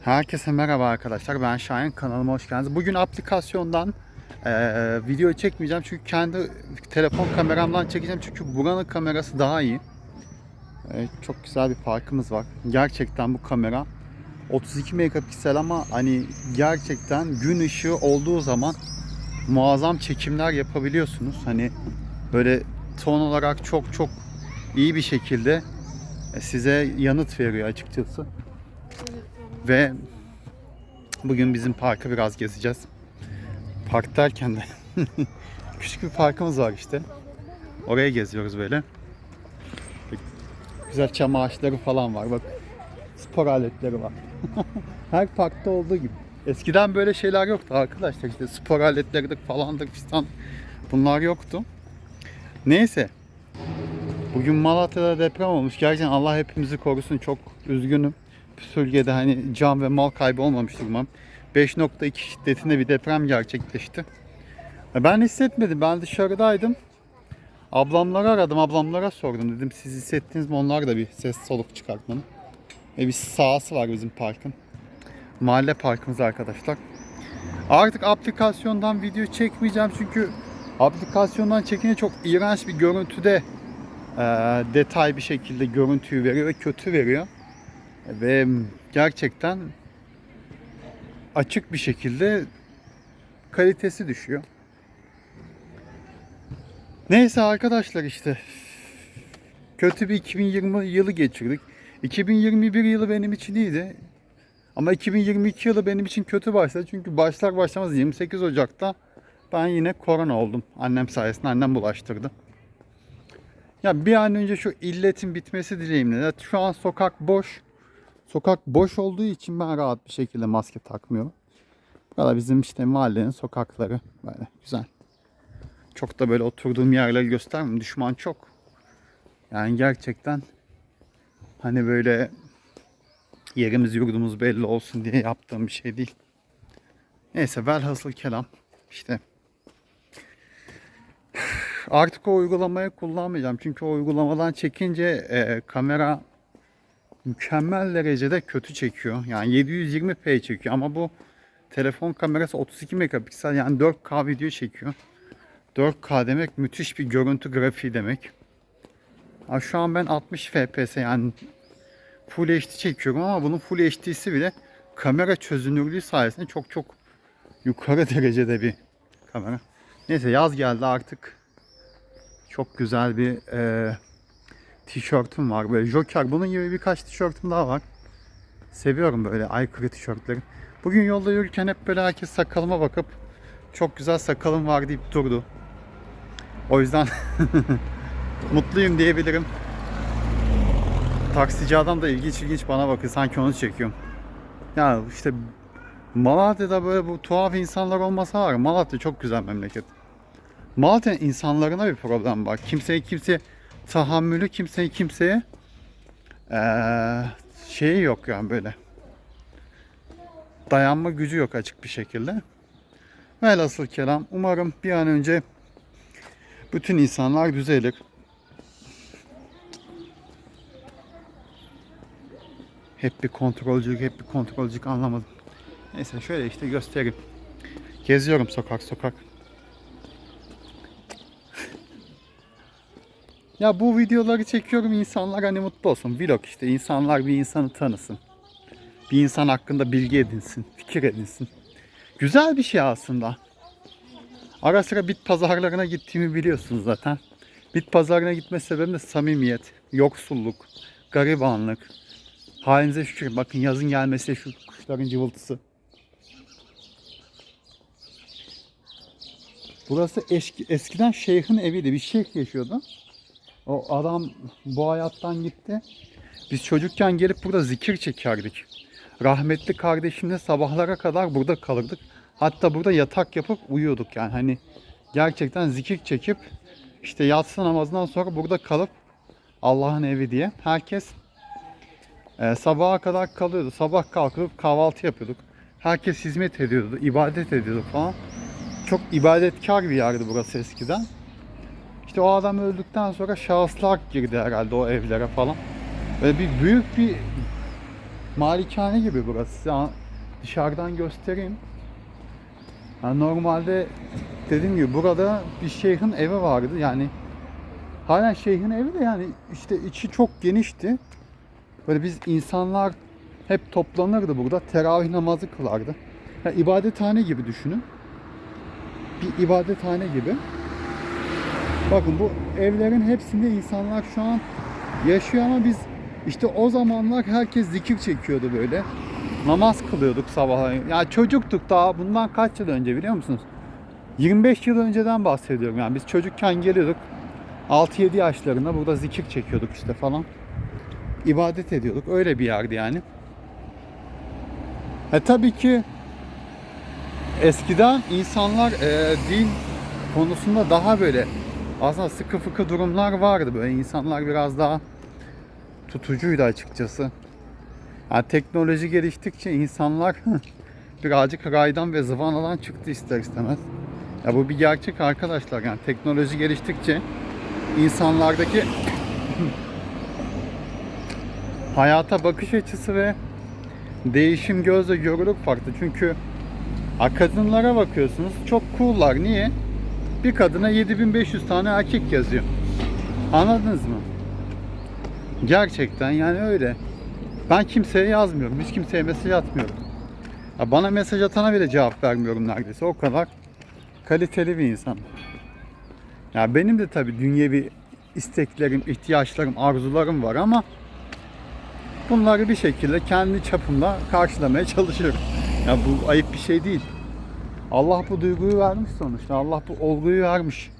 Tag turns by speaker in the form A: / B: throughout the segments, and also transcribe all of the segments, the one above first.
A: Herkese merhaba arkadaşlar. Ben Şahin. Kanalıma hoş geldiniz. Bugün aplikasyondan eee, video çekmeyeceğim. Çünkü kendi telefon kameramdan çekeceğim. Çünkü buranın kamerası daha iyi. Eee, çok güzel bir parkımız var. Gerçekten bu kamera 32 megapiksel ama hani gerçekten gün ışığı olduğu zaman muazzam çekimler yapabiliyorsunuz. Hani böyle ton olarak çok çok iyi bir şekilde e, size yanıt veriyor açıkçası. Ve bugün bizim parkı biraz gezeceğiz. Park derken de küçük bir parkımız var işte. Oraya geziyoruz böyle. Güzel çam ağaçları falan var. Bak spor aletleri var. Her parkta olduğu gibi. Eskiden böyle şeyler yoktu arkadaşlar. İşte spor aletleri falandır fistan. Bunlar yoktu. Neyse. Bugün Malatya'da deprem olmuş. Gerçekten Allah hepimizi korusun. Çok üzgünüm. Sülge'de hani can ve mal kaybı olmamıştır umarım. 5.2 şiddetinde bir deprem gerçekleşti. Ben hissetmedim. Ben dışarıdaydım. Ablamları aradım. Ablamlara sordum. Dedim siz hissettiniz mi? Onlar da bir ses soluk çıkartmanın. Ve bir sahası var bizim parkın. Mahalle parkımız arkadaşlar. Artık aplikasyondan video çekmeyeceğim çünkü aplikasyondan çekince çok iğrenç bir görüntüde e, detay bir şekilde görüntüyü veriyor ve kötü veriyor. Ve gerçekten açık bir şekilde kalitesi düşüyor. Neyse arkadaşlar işte kötü bir 2020 yılı geçirdik. 2021 yılı benim için iyiydi. Ama 2022 yılı benim için kötü başladı. Çünkü başlar başlamaz 28 Ocak'ta ben yine korona oldum. Annem sayesinde annem bulaştırdı. Ya bir an önce şu illetin bitmesi dileğimle. Şu an sokak boş. Sokak boş olduğu için ben rahat bir şekilde maske takmıyorum. Burada bizim işte mahallenin sokakları böyle güzel. Çok da böyle oturduğum yerleri göstermiyorum. Düşman çok. Yani gerçekten hani böyle yerimiz yurdumuz belli olsun diye yaptığım bir şey değil. Neyse velhasıl kelam işte artık o uygulamayı kullanmayacağım. Çünkü o uygulamadan çekince e, kamera mükemmel derecede kötü çekiyor. Yani 720p çekiyor ama bu telefon kamerası 32 megapiksel yani 4K video çekiyor. 4K demek müthiş bir görüntü grafiği demek. Ha, şu an ben 60 fps yani Full HD çekiyorum ama bunun Full HD'si bile kamera çözünürlüğü sayesinde çok çok yukarı derecede bir kamera. Neyse yaz geldi artık. Çok güzel bir e, tişörtüm var. Böyle Joker. Bunun gibi birkaç tişörtüm daha var. Seviyorum böyle aykırı tişörtleri. Bugün yolda yürürken hep böyle herkes sakalıma bakıp çok güzel sakalım var deyip durdu. O yüzden mutluyum diyebilirim. Taksici adam da ilginç ilginç bana bakıyor. Sanki onu çekiyorum. Ya işte Malatya'da böyle bu tuhaf insanlar olmasa var. ya, Malatya çok güzel memleket. Malatya insanlarına bir problem var. Kimseye kimseye tahammülü kimseye kimseye eee şeyi yok yani böyle. Dayanma gücü yok açık bir şekilde. Velhasıl kelam umarım bir an önce bütün insanlar düzelir. Hep bir kontrolcülük, hep bir kontrolcülük anlamadım. Neyse şöyle işte göstereyim. Geziyorum sokak sokak. Ya bu videoları çekiyorum insanlar hani mutlu olsun. Vlog işte insanlar bir insanı tanısın. Bir insan hakkında bilgi edinsin, fikir edinsin. Güzel bir şey aslında. Ara sıra bit pazarlarına gittiğimi biliyorsunuz zaten. Bit pazarına gitme sebebim de samimiyet, yoksulluk, garibanlık. Halinize şükür. Bakın yazın gelmesi şu kuşların cıvıltısı. Burası eski, eskiden şeyhin eviydi. Bir şeyh yaşıyordu. O adam bu hayattan gitti. Biz çocukken gelip burada zikir çekerdik. Rahmetli kardeşimle sabahlara kadar burada kalırdık. Hatta burada yatak yapıp uyuyorduk yani. Hani gerçekten zikir çekip işte yatsı namazından sonra burada kalıp Allah'ın evi diye. Herkes e, sabaha kadar kalıyordu. Sabah kalkıp kahvaltı yapıyorduk. Herkes hizmet ediyordu, ibadet ediyordu falan. Çok ibadetkar bir yerdi burası eskiden. İşte o adam öldükten sonra şahıslar girdi herhalde o evlere falan. Böyle bir büyük bir malikane gibi burası. Size an- dışarıdan göstereyim. Yani normalde dediğim gibi burada bir şeyhin evi vardı. Yani halen şeyhin evi de yani işte içi çok genişti. Böyle biz insanlar hep toplanırdı burada. Teravih namazı kılardı. Yani ibadethane gibi düşünün. Bir ibadethane gibi. Bakın bu evlerin hepsinde insanlar şu an yaşıyor ama biz işte o zamanlar herkes zikir çekiyordu böyle. Namaz kılıyorduk sabahleyin. Ya çocuktuk daha bundan kaç yıl önce biliyor musunuz? 25 yıl önceden bahsediyorum yani biz çocukken geliyorduk. 6-7 yaşlarında burada zikir çekiyorduk işte falan. İbadet ediyorduk. Öyle bir yerdi yani. E tabii ki eskiden insanlar e, din konusunda daha böyle aslında sıkı fıkı durumlar vardı. Böyle insanlar biraz daha tutucuydu açıkçası. Yani teknoloji geliştikçe insanlar birazcık raydan ve zıvanadan çıktı ister istemez. Ya bu bir gerçek arkadaşlar. Yani teknoloji geliştikçe insanlardaki hayata bakış açısı ve değişim gözle görülür farklı. Çünkü kadınlara bakıyorsunuz çok cool'lar. Niye? Bir kadına 7500 tane erkek yazıyor. Anladınız mı? Gerçekten yani öyle. Ben kimseye yazmıyorum. Hiç kimseye mesaj atmıyorum. Ya bana mesaj atana bile cevap vermiyorum neredeyse. O kadar kaliteli bir insan. Ya benim de tabii dünyevi isteklerim, ihtiyaçlarım, arzularım var ama bunları bir şekilde kendi çapımda karşılamaya çalışıyorum. Ya bu ayıp bir şey değil. Allah bu duyguyu vermiş sonuçta. Allah bu olguyu vermiş.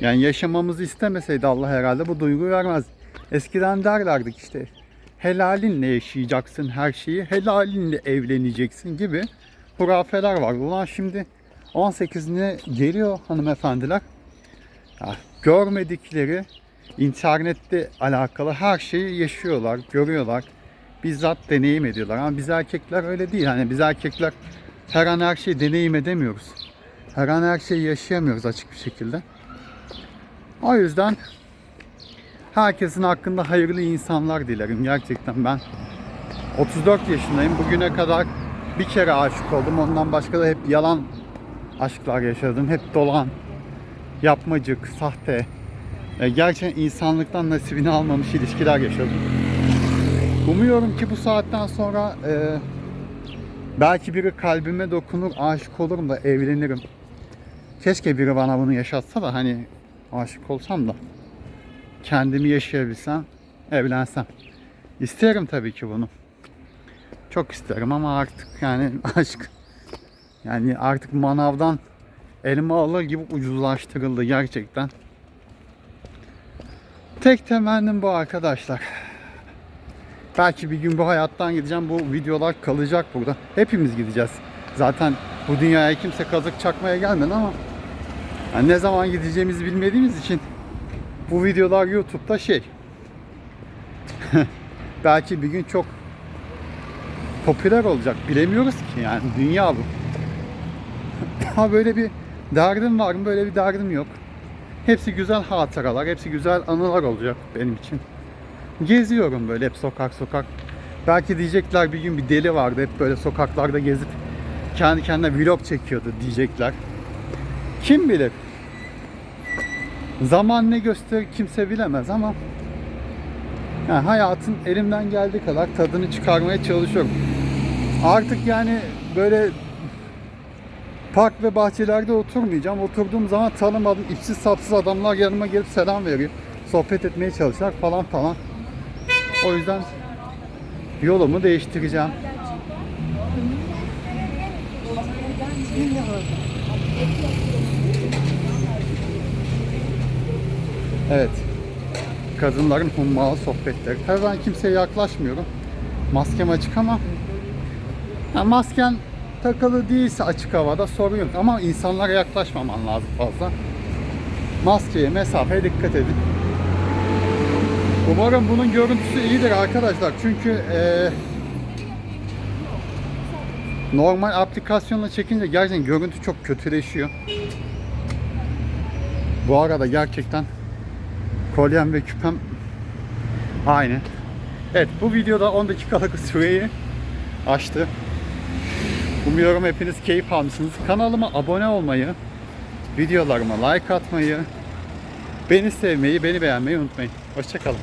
A: Yani yaşamamızı istemeseydi Allah herhalde bu duyguyu vermez. Eskiden derlerdik işte helalinle yaşayacaksın her şeyi, helalinle evleneceksin gibi hurafeler var. Ulan şimdi 18'ine geliyor hanımefendiler. Ya, görmedikleri internette alakalı her şeyi yaşıyorlar, görüyorlar. Bizzat deneyim ediyorlar. Ama biz erkekler öyle değil. Hani biz erkekler her an her şeyi deneyim edemiyoruz. Her an her şeyi yaşayamıyoruz açık bir şekilde. O yüzden herkesin hakkında hayırlı insanlar dilerim. Gerçekten ben 34 yaşındayım. Bugüne kadar bir kere aşık oldum. Ondan başka da hep yalan aşklar yaşadım. Hep dolan, yapmacık, sahte. E, gerçekten insanlıktan nasibini almamış ilişkiler yaşadım. Umuyorum ki bu saatten sonra e, belki biri kalbime dokunur, aşık olurum da evlenirim. Keşke biri bana bunu yaşatsa da hani aşık olsam da kendimi yaşayabilsem, evlensem. İsterim tabii ki bunu. Çok isterim ama artık yani aşk yani artık manavdan elma alır gibi ucuzlaştırıldı gerçekten. Tek temennim bu arkadaşlar. Belki bir gün bu hayattan gideceğim. Bu videolar kalacak burada. Hepimiz gideceğiz. Zaten bu dünyaya kimse kazık çakmaya gelmedi ama yani ne zaman gideceğimizi bilmediğimiz için bu videolar YouTube'da şey belki bir gün çok popüler olacak. Bilemiyoruz ki yani dünya bu. Ha böyle bir derdim var mı? Böyle bir derdim yok. Hepsi güzel hatıralar, hepsi güzel anılar olacak benim için. Geziyorum böyle hep sokak sokak. Belki diyecekler bir gün bir deli vardı hep böyle sokaklarda gezip kendi kendine vlog çekiyordu diyecekler. Kim bilir? Zaman ne gösterir kimse bilemez ama yani hayatın elimden geldiği kadar tadını çıkarmaya çalışıyorum. Artık yani böyle park ve bahçelerde oturmayacağım. Oturduğum zaman tanımadığım içsiz sapsız adamlar yanıma gelip selam veriyor. Sohbet etmeye çalışacak falan falan. O yüzden yolumu değiştireceğim. Evet. Kadınların hummalı sohbetleri. Tabii ben kimseye yaklaşmıyorum. Maskem açık ama ya masken takılı değilse açık havada sorun yok. Ama insanlara yaklaşmaman lazım fazla. Maskeye, mesafeye dikkat edin. Umarım bunun görüntüsü iyidir arkadaşlar. Çünkü eee, normal aplikasyonla çekince gerçekten görüntü çok kötüleşiyor. Bu arada gerçekten kolyem ve küpem aynı. Evet bu videoda 10 dakikalık süreyi aştı. Umuyorum hepiniz keyif almışsınız. Kanalıma abone olmayı, videolarıma like atmayı, beni sevmeyi, beni beğenmeyi unutmayın. Hoşçakalın.